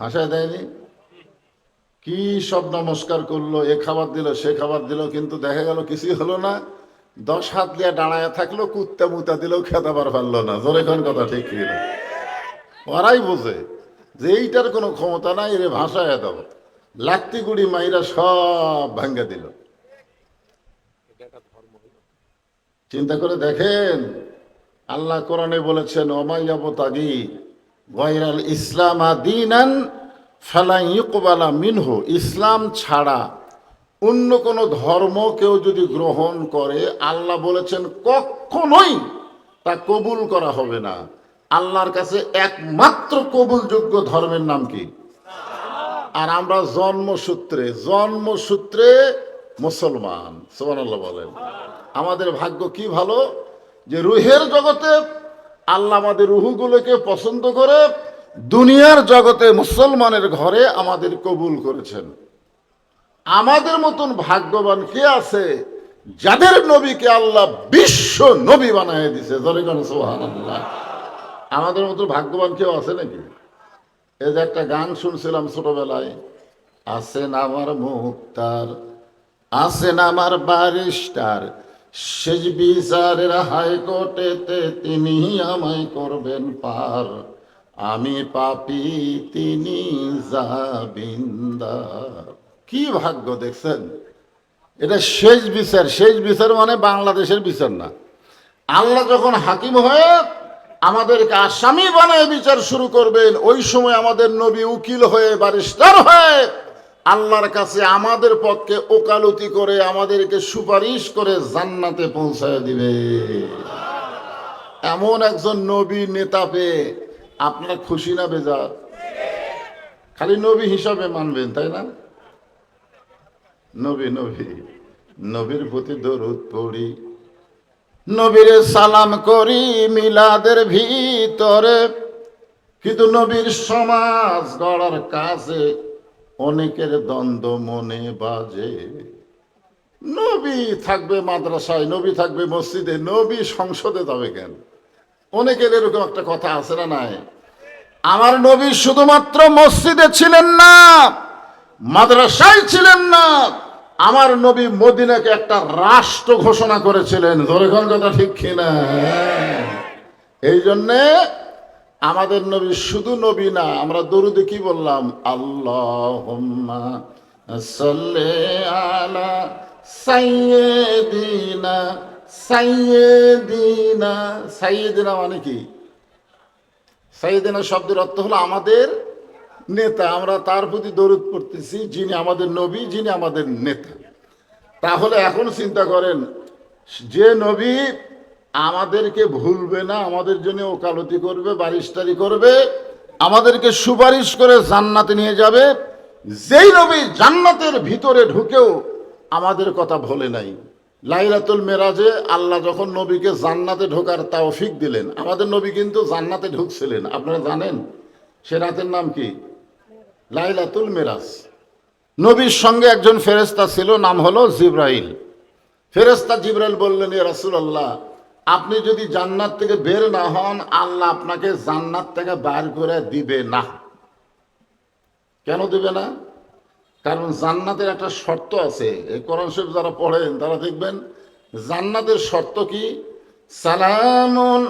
হাসায় দেয়নি? কি সব নমস্কার করল, এ খাবার দিল, সে খাবার দিল, কিন্তু দেখা গেল কিছুই হলো না। দশ হাত দিয়ে দাঁড়ায় থাকল, কুত্তা মুতা দিলেও খেতাবার পারল না। জোরে কথা, ঠিক ওরাই বোঝে যে এইটার কোনো ক্ষমতা নাই রে ভাষায় দাও লাত্তি গুড়ি মাইরা সব ভাঙ্গা দিল। চিন্তা করে দেখেন, আল্লাহ কোরআনে বলেছেন ওমাইয়াব তাগি গয়রাল ফালাই ইকবালা মিনহু। ইসলাম ছাড়া অন্য কোনো ধর্ম কেউ যদি গ্রহণ করে, আল্লাহ বলেছেন, কখনোই তা কবুল করা হবে না। আল্লাহর কাছে একমাত্র কবুলযোগ্য ধর্মের নাম কি? আর আমরা জন্মসূত্রে জন্মসূত্রে মুসলমান। সুবহানাল্লাহ বলেন। আমাদের ভাগ্য কি ভালো? যে রুহের জগতে আল্লাহ আমাদের রুহুগুলোকে পছন্দ করে দুনিয়ার জগতে মুসলমানের ঘরে আমাদের কবুল করেছেন। আমাদের মতন ভাগ্যবান কে আছে যাদের নবীকে আল্লাহ বিশ্ব নবী বানায় দিছে আমাদের মতো ভাগ্যবান কেউ আছে নাকি? এই যে একটা গান শুনছিলাম ছোটবেলায় আছেন আমার মুক্তার আছেন আমার বারিস্টার শেষ বিচারের হাইকোর্টেতে তিনি আমায় করবেন পার। আমি পাপি, তিনি জাবিন্দার কি ভাগ্য দেখছেন? এটা শেষ বিচার। শেষ বিচার মানে বাংলাদেশের বিচার না। আল্লাহ যখন হাকিম হয়ে আমাদেরকে আসামি বানায় বিচার শুরু করবেন, ওই সময় আমাদের নবী উকিল হয়ে বারিস্টার হয়ে আল্লাহর কাছে আমাদের পক্ষে ওকালতি করে আমাদেরকে সুপারিশ করে জান্নাতে পৌঁছায় দিবে। এমন একজন নবী নেতা পেয়ে আপনারা খুশি না বেজার? খালি নবী হিসাবে মানবেন, তাই না? নবী নবী, নবীর প্রতি দরুদ পড়ি। নবীরে সালাম করি মিলাদের ভিতরে। কিন্তু নবীর সমাজ গড়ার কাজে অনেকের দ্বন্দ্ব মনে বাজে। নবী থাকবে মাদ্রাসায়, নবী থাকবে মসজিদে, নবী সংসদে যাবে কেন? অনেকের এরকম একটা কথা আছে না নাই? আমার নবী শুধুমাত্র মসজিদে ছিলেন না, মাদ্রাসায় ছিলেন না। আমার নবী মদিনাকে একটা রাষ্ট্র ঘোষণা করেছিলেন। ধরে কথা ঠিক কিনা? এই জন্যে আমাদের নবী শুধু নবী না, আমরা দরুদে কি বললাম? আল্লাহ আলা সাইয়েদিনা সাইয়েদিনা সাইয়েদিনা মানে কি? সাইয়েদিনা শব্দের অর্থ হলো আমাদের নেতা। আমরা তার প্রতি দরুদ পড়তেছি, যিনি আমাদের নবী, যিনি আমাদের নেতা। তাহলে এখন চিন্তা করেন, যে নবী আমাদেরকে ভুলবে না, আমাদের জন্য ওকালতি করবে বারিস্তারি করবে, আমাদেরকে সুপারিশ করে জান্নাতে নিয়ে যাবে। যেই নবী জান্নাতের ভিতরে ঢুকেও আমাদের কথা ভোলে নাই। লাইলাতুল মেরাজে আল্লাহ যখন নবীকে জান্নাতে ঢোকার তাওফিক দিলেন, আমাদের নবী কিন্তু জান্নাতে ঢুকছিলেন। আপনারা জানেন, সে রাতের নাম কি? লাইলাতুল মেরাজ। নবীর সঙ্গে একজন ফেরেস্তা ছিল, নাম হলো জিব্রাইল। ফেরেস্তা জিব্রাইল বললেন এ রাসূলুল্লাহ আপনি যদি জান্নাত থেকে বের না হন, আল্লাহ আপনাকে জান্নাত থেকে বার করে দিবে না। কেন দিবে না? কারণ জান্নাতের একটা শর্ত আছে। এই কোরআন শরীফ যারা পড়েন, তারা দেখবেন জান্নাতের শর্ত কি? সালামুন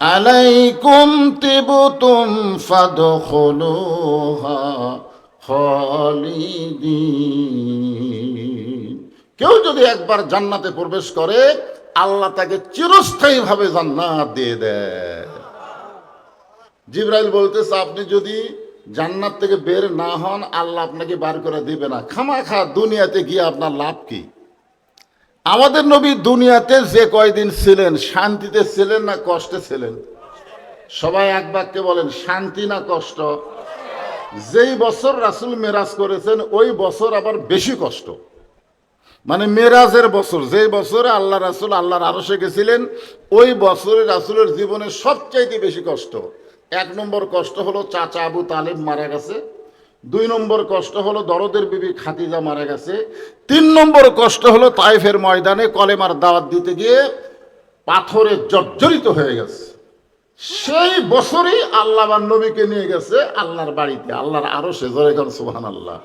আলাইকুম তিবতুম ফাদখুলুহা খালিদিন। কেউ যদি একবার জান্নাতে প্রবেশ করে আল্লাহ তাকে চিরস্থায়ীভাবে জান্নাত দিয়ে দেয়। জিব্রাইল বলতেছে, আপনি যদি জান্নাত থেকে বের না হন, আল্লাহ আপনাকে বার করে দিবে না। খামাখা দুনিয়াতে গিয়ে আপনার লাভ কি? আমাদের নবী দুনিয়াতে যে কয়দিন ছিলেন, শান্তিতে ছিলেন না কষ্টে ছিলেন? সবাই এক বাক্যে বলেন, শান্তি না কষ্ট? যেই বছর রাসুল মেরাজ করেছেন, ওই বছর আবার বেশি কষ্ট। মানে মেরাজের বছর, যেই বছরে আল্লাহ রাসুল আল্লাহর আরসে গেছিলেন, ওই বছরে রাসুলের জীবনে সবচাইতে বেশি কষ্ট। এক নম্বর কষ্ট হলো চাচা আবু তালেব মারা গেছে। দুই নম্বর কষ্ট হলো দরদের বিবি খাতিজা মারা গেছে। তিন নম্বর কষ্ট হলো তাইফের ময়দানে কলেমার দাওয়াত দিতে গিয়ে পাথরে জর্জরিত হয়ে গেছে। সেই বছরই আল্লাহ নবীকে নিয়ে গেছে আল্লাহর বাড়িতে, আল্লাহর আরও সে জোরে কর সুবহান আল্লাহ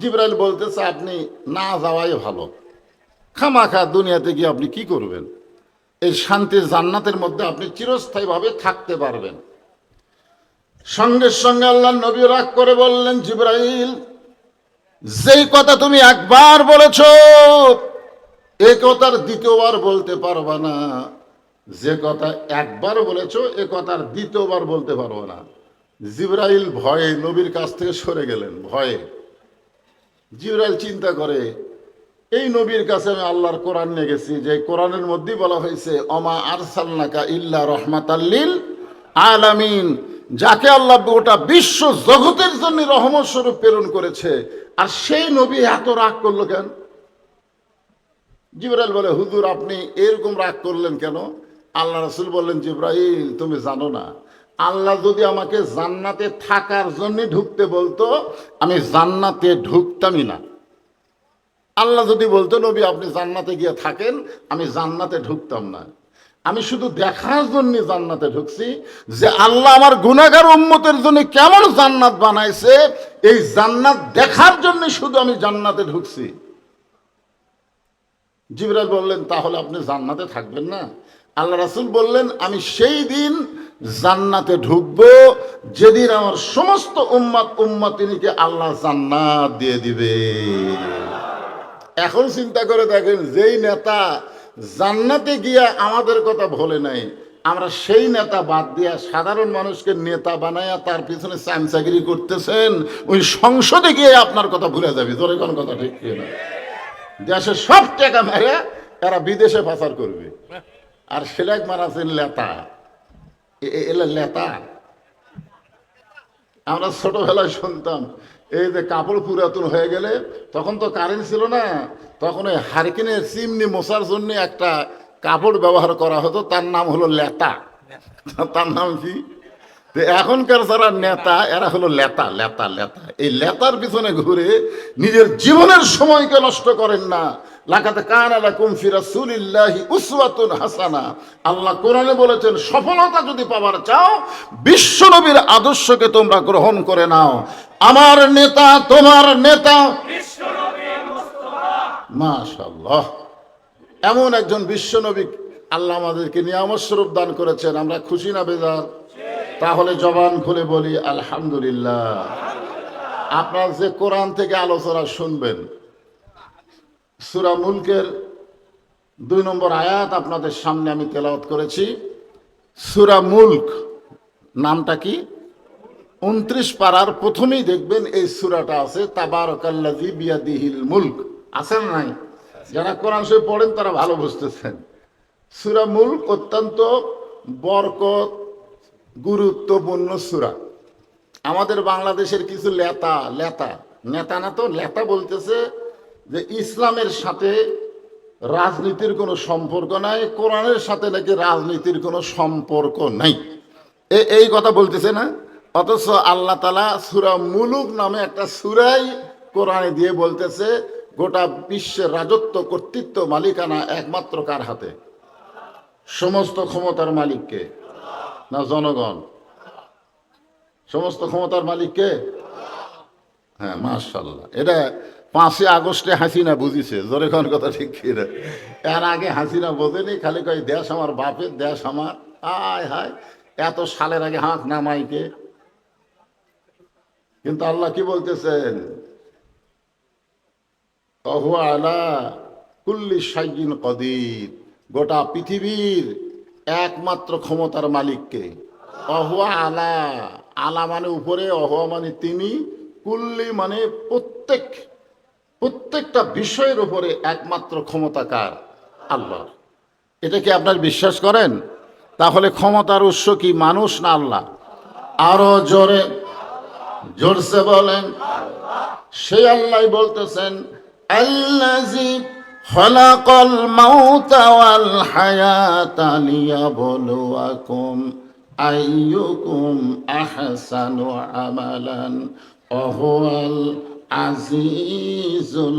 জিব্রাইল বলতেছে, আপনি না যাওয়াই ভালো। খামাখা দুনিয়াতে গিয়ে আপনি কি করবেন? এই শান্তির জান্নাতের মধ্যে আপনি চিরস্থায়ীভাবে থাকতে পারবেন। সঙ্গে সঙ্গে আল্লাহ নবী রাগ করে বললেন, জিব্রাইল, যেই কথা তুমি একবার বলেছ, এ কথার দ্বিতীয়বার বলতে পারবা না। যে কথা একবার বলেছ, এ কথার দ্বিতীয়বার বলতে পারব না। জিব্রাইল ভয়ে নবীর কাছ থেকে সরে গেলেন, ভয়ে। জিব্রাইল চিন্তা করে, এই নবীর কাছে আমি আল্লাহর কোরআন নিয়ে গেছি, যে কোরআনের মধ্যেই বলা হয়েছে অমা আরসালনাকা ইল্লা রহমাতাল্লিল আলামিন। যাকে আল্লাহ গোটা বিশ্ব জগতের জন্য রহমত স্বরূপ প্রেরণ করেছে, আর সেই নবী এত রাগ করল কেন? জিব্রাইল বলে, হুজুর, আপনি এরকম রাগ করলেন কেন? আল্লাহ রসুল বললেন, জিব্রাইল, তুমি জানো না আল্লাহ যদি আমাকে জান্নাতে থাকার জন্য ঢুকতে বলতো, আমি জান্নাতে ঢুকতামই না। আল্লাহ যদি বলতো, নবী, আপনি জান্নাতে গিয়ে থাকেন, আমি জান্নাতে ঢুকতাম না। আমি শুধু দেখার জন্য জান্নাতে ঢুকছি যে আল্লাহ আমার গুনাগার উম্মতের জন্য কেমন জান্নাত বানাইছে। এই জান্নাত দেখার জন্য শুধু আমি জান্নাতে ঢুকছি। জিবরাল বললেন, তাহলে আপনি জান্নাতে থাকবেন না? আল্লাহ রাসুল বললেন, আমি সেই দিন জান্নাতে ঢুকবো, যেদিন আমার সমস্ত উম্মাত উম্মাতিনীকে আল্লাহ জান্নাত দিয়ে দিবে। এখন চিন্তা করে দেখেন, যেই নেতা জান্নাতে গিয়া আমাদের কথা ভোলে নাই, আমরা সেই নেতা বাদ দিয়া সাধারণ মানুষকে নেতা বানায়া তার পিছনে চামচাগিরি করতেছেন, ওই সংসদে গিয়ে আপনার কথা ভুলে যাবে। জোরে কোন কথা ঠিক না দেশে সব টাকা মেরে এরা বিদেশে পাচার করবে। আর সেলেক মারাছেন লেতা। এ- এ- এলে লেতা আমরা ছোটবেলায় শুনতাম, এই যে কাপড় পুরাতন হয়ে গেলে, তখন তো কারেন্ট ছিল না, তখন ওই হারিকেনের চিমনি মশার জন্য একটা কাপড় ব্যবহার করা হতো, তার নাম হলো লেতা। তার নাম কি? এখনকার যারা নেতা, এরা হলো লেতা লেতা লেতা। এই লেতার পিছনে ঘুরে নিজের জীবনের সময়কে নষ্ট করেন না লাকাতে কান আলাকুম ফি রাসূলিল্লাহি উসওয়াতুন হাসানা। আল্লাহ কোরআনে বলেছেন সফলতা যদি পাওয়ার চাও বিশ্বনবীর আদর্শকে তোমরা গ্রহণ করে নাও। আমার নেতা তোমার নেতা। মাশাআল্লাহ। এমন একজন বিশ্বনবী আল্লাহ আমাদেরকে নিয়ামত স্বরূপ দান করেছেন। আমরা খুশি না বেজার? তাহলে জবান খুলে বলি আলহামদুলিল্লাহ। আপনার যে কোরআন থেকে আলোচনা শুনবেন সুরা মুলকের দুই নম্বর আয়াত আপনাদের সামনে আমি তেলাওয়াত করেছি। সুরা মুলক নামটা কি? উনত্রিশ পাড়ার প্রথমেই দেখবেন এই সুরাটা আছে তাবারকাল্লাজি বিয়াদিহিল মুলক। আছে না নাই? যারা কোরআন শরীফ পড়েন তারা ভালো বুঝতেছেন। সুরা মুলক অত্যন্ত বরকত, গুরুত্বপূর্ণ সুরা। আমাদের বাংলাদেশের কিছু লেতা লেতা, নেতা না তো, লেতা বলতেছে যে ইসলামের সাথে রাজনীতির কোনো সম্পর্ক নাই, কোরআনের সাথে নাকি রাজনীতির কোনো সম্পর্ক নাই। এই কথা বলতেছে না? অথচ আল্লাহ তালা সুরা মুলুক নামে একটা সুরাই কোরআনে দিয়ে বলতেছে, গোটা বিশ্বের রাজত্ব কর্তৃত্ব মালিকানা একমাত্র কার হাতে? সমস্ত ক্ষমতার মালিককে না, জনগণ। সমস্ত ক্ষমতার মালিককে হ্যাঁ মার্শাল্লাহ এটা পাঁচই আগস্টে হাসিনা বুঝিছে, জোরে কোন কথা ঠিক কি এর আগে হাসিনা বোঝেনি, খালি কয়, দেশ আমার বাপের, দেশ আমার। আয় হায়, এত সালের আগে হাঁক নামাইকে কিন্তু আল্লাহ কি বলতেছেন? আলা কুল্লি কদির। গোটা পৃথিবীর একমাত্র ক্ষমতার মালিককে। অহুয়া আলা। আলা মানে উপরে অহুয়া মানে তিনি। কুল্লি মানে প্রত্যেক প্রত্যেকটা বিষয়ের উপরে একমাত্র ক্ষমতাকার আল্লাহ। এটা কি আপনার বিশ্বাস করেন? তাহলে ক্ষমতার উৎস কি মানুষ না আল্লাহ? আরও জোরে, জোরসে বলেন। সেই আল্লাহ বলতেছেন আল্লাজি আমালান আজিজুল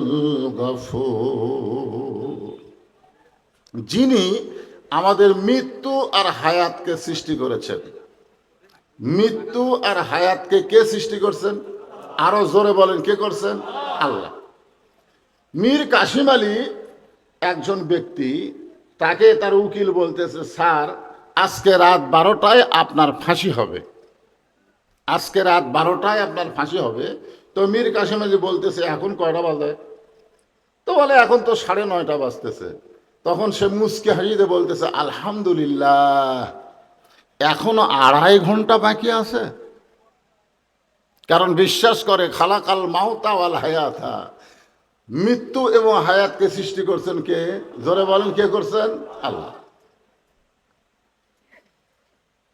যিনি আমাদের মৃত্যু আর হায়াতকে সৃষ্টি করেছেন। মৃত্যু আর হায়াতকে কে সৃষ্টি করছেন? আরও জোরে বলেন, কে করছেন? আল্লাহ। মীর কাশিম আলী একজন ব্যক্তি, তাকে তার উকিল বলতেছে, স্যার, আজকে রাত বারোটায় আপনার ফাঁসি হবে। আজকে রাত বারোটায় আপনার ফাঁসি হবে। তো মীর কাশিম আলী বলতেছে, এখন কয়টা বাজে? তো বলে, এখন তো সাড়ে নয়টা বাজতেছে। তখন সে মুসকে হাসিতে বলতেছে, আলহামদুলিল্লাহ, এখনও আড়াই ঘণ্টা বাকি আছে। কারণ বিশ্বাস করে, খালাকাল মাওতা ওয়াল হায়াতা। মৃত্যু এবং হায়াতকে সৃষ্টি করছেন কে? জোরে বলেন, কে করছেন? আল্লাহ।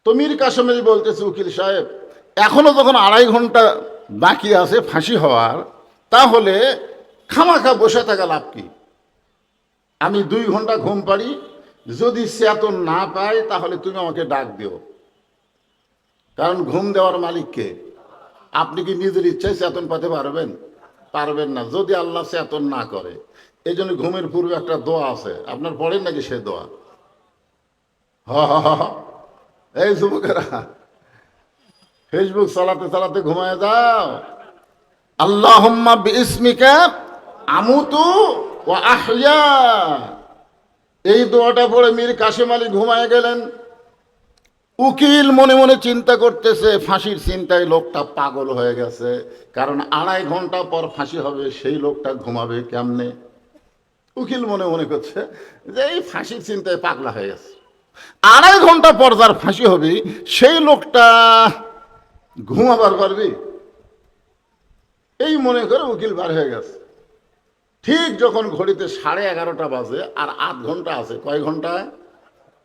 তো মীর কাশ্মীরি বলতেছে, উকিল সাহেব, এখনও যখন আড়াই ঘণ্টা বাকি আছে ফাঁসি হওয়ার, তাহলে খামাখা বসে থাকা লাভ কি? আমি দুই ঘণ্টা ঘুম পারি যদি চেতন না পাই তাহলে তুমি আমাকে ডাক দিও। কারণ ঘুম দেওয়ার মালিককে আপনি কি নিজের ইচ্ছায় চেতন পাতে পারবেন? পারবেন না। যদি আল্লাহ চেতন না করে এই জন্য ঘুমের পূর্বে একটা দোয়া আছে। আপনার পড়েন নাকি সে দোয়া? হ হ হ। এই যুবকেরা ফেসবুক চালাতে চালাতে ঘুমায় যাও। আল্লাহ আমুতু ও আহইয়া। এই দোয়াটা পড়ে মীর কাশেম আলী ঘুমায় গেলেন। উকিল মনে মনে চিন্তা করতেছে, ফাঁসির চিন্তায় লোকটা পাগল হয়ে গেছে। কারণ আড়াই ঘণ্টা পর ফাঁসি হবে, সেই লোকটা ঘুমাবে কেমনে? উকিল মনে মনে করছে যে এই ফাঁসির চিন্তায় পাগলা হয়ে গেছে। আড়াই ঘণ্টা পর যার ফাঁসি হবে, সেই লোকটা ঘুমাবার পারবি? এই মনে করে উকিল বার হয়ে গেছে। ঠিক যখন ঘড়িতে সাড়ে এগারোটা বাজে আর আধ ঘণ্টা আছে, কয় ঘণ্টা?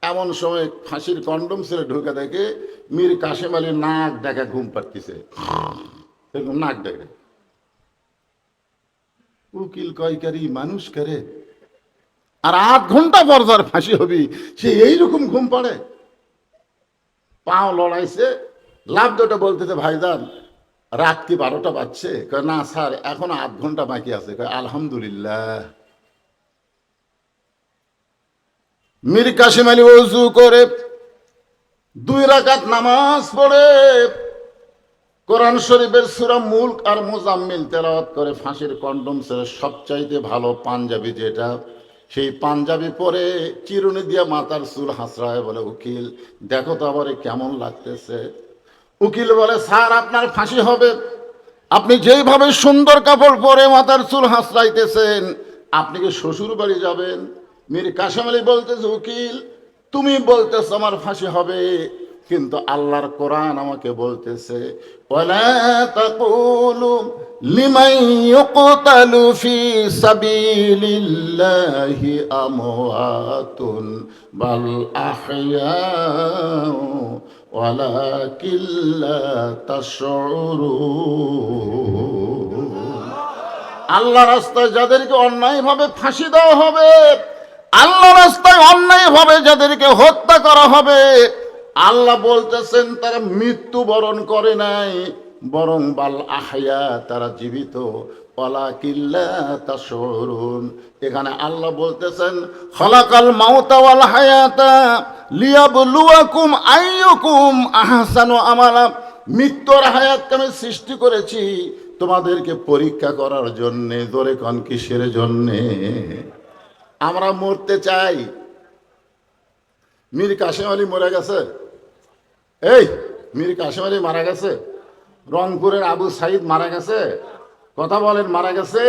এমন সময় ফাঁসির কন্ডম ছেড়ে ঢুকে দেখে মীর কাশেম আলী নাক ডাকা ঘুম পাচ্ছিছে এরকম নাক ডাকে উকিল কয়কারী মানুষ করে আর আধ ঘণ্টা পর যার ফাঁসি হবি, সে এইরকম ঘুম পাড়ে। পাও লড়াইছে লাভ দুটো বলতেছে, ভাইজান রাত কি বারোটা বাজছে। কয়, না স্যার, এখন আধ ঘণ্টা বাকি আছে। আলহামদুলিল্লাহ। মীর কাশিম আলী ওযু করে দুই রাকাত নামাজ পড়ে, কোরআন শরীফের সুরা মুল্ক আর মোজাম্মিল তেলাওয়াত করে ফাঁসির কন্ডম ছেড়ে সবচাইতে ভালো পাঞ্জাবি যেটা, সেই পাঞ্জাবি পরে চিরুনি দিয়ে মাথার চুল হাসড়ায় বলে, উকিল, দেখো তো আবার কেমন লাগতেছে। উকিল বলে, স্যার, আপনার ফাঁসি হবে। আপনি যেইভাবে সুন্দর কাপড় পরে মাথার চুল হাসড়াইতেছেন আপনি কি শ্বশুর বাড়ি যাবেন? মীর কাশেম আলী বলতেছে, উকিল, তুমি বলতেছ আমার ফাঁসি হবে, কিন্তু আল্লাহর কোরআন আমাকে বলতেছে আমওয়াতুন বাল আল্লাহ রাস্তায় যাদেরকে অন্যায়ভাবে ফাঁসি দেওয়া হবে, আল্লাহ রাস্তায় অন্যায়ভাবে যাদেরকে হত্যা করা হবে, আল্লাহ বলতেছেন, তারা মৃত্যু বরণ করে নাই, বরং বাল আহায়া তারা জীবিত। এখানে আল্লাহ বলতেছেন, খলাকাল মাউতা ওয়াল হায়াতা লিয়াবলুয়াকুম আইয়ুকুম আহসানু আমালা। মৃত্যুর হায়াতকে আমি সৃষ্টি করেছি তোমাদেরকে পরীক্ষা করার জন্যে দরে কন কিসের জন্যে? আমরা মরতে চাই। মীর কাশেম আলী মরে গেছে। এই, মীর কাশেম আলী মারা গেছে। রংপুরের আবু সাইদ মারা গেছে। কথা বলেন, মারা গেছে?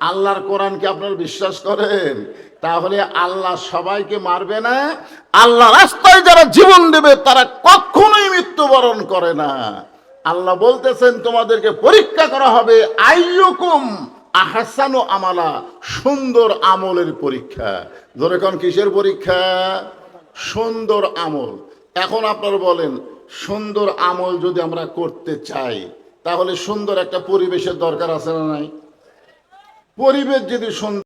আল্লাহর কোরআনকে আপনারা বিশ্বাস করেন? তাহলে আল্লাহ সবাইকে মারবে না? আল্লাহ রাস্তায় যারা জীবন দেবে, তারা কখনোই মৃত্যুবরণ করে না। আল্লাহ বলতেছেন, তোমাদেরকে পরীক্ষা করা হবে, আইয়ুকুম আহাসানু আমালা, সুন্দর আমলের পরীক্ষা। ধরে কোন, কিসের পরীক্ষা? সুন্দর আমল। এখন আপনারা বলেন, সুন্দর আমল যদি আমরা করতে চাই তাহলে সুন্দর একটা পরিবেশের দরকার আছে না নাই? পরিবেশ যদি সুন্দর